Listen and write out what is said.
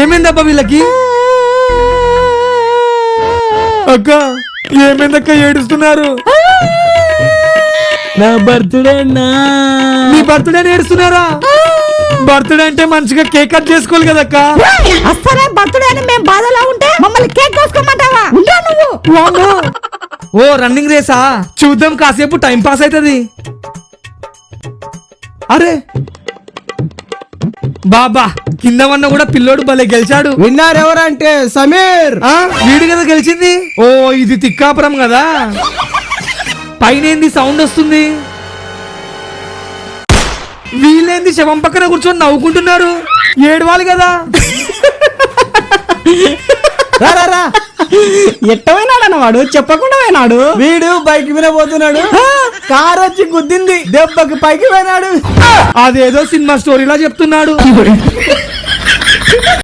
ఏమైందబ్బా వీళ్ళకి? అక్క ఏమైందక్క? ఏడుస్తున్నారు. నా బర్త్డే నా మీ బర్త్డే ఏడుస్తున్నారా? బర్త్డే అంటే మంచిగా కేక్ కట్ చేసుకోవాలి కదక్క? అస్సలే బర్త్డే అని మేము బాధలో ఉంటే మమ్మల్ని కేక్ కోసుకోమంటావా? ఉంటా నువ్వు. వామ్మో. ఓ రన్నింగ్ రేసా? చూద్దాం కాసేపు టైం పాస్ అవుతుంది. అరే బాబా కింద వన్న కూడా పిల్లోడు భలే గెలిచాడు. విన్నారు ఎవరంటే సమీర్. ఆ వీడు కదా గెలిచింది? ఓ ఇది తిక్కాపురం కదా. పైన ఏంది సౌండ్ వస్తుంది? వీళ్ళేంది శవం పక్కన కూర్చొని నవ్వుకుంటున్నారు? ఏడవాలి కదా. రా, రా, రా. ఎట్టపోయినాడు వాడు చెప్పకుండా పోయినాడు. వీడు బైక్ మీద పోతున్నాడు. కార్ వచ్చి గుద్దింది. దెబ్బకి పైకి పోయినాడు. అదేదో సినిమా స్టోరీలా చెప్తున్నాడు.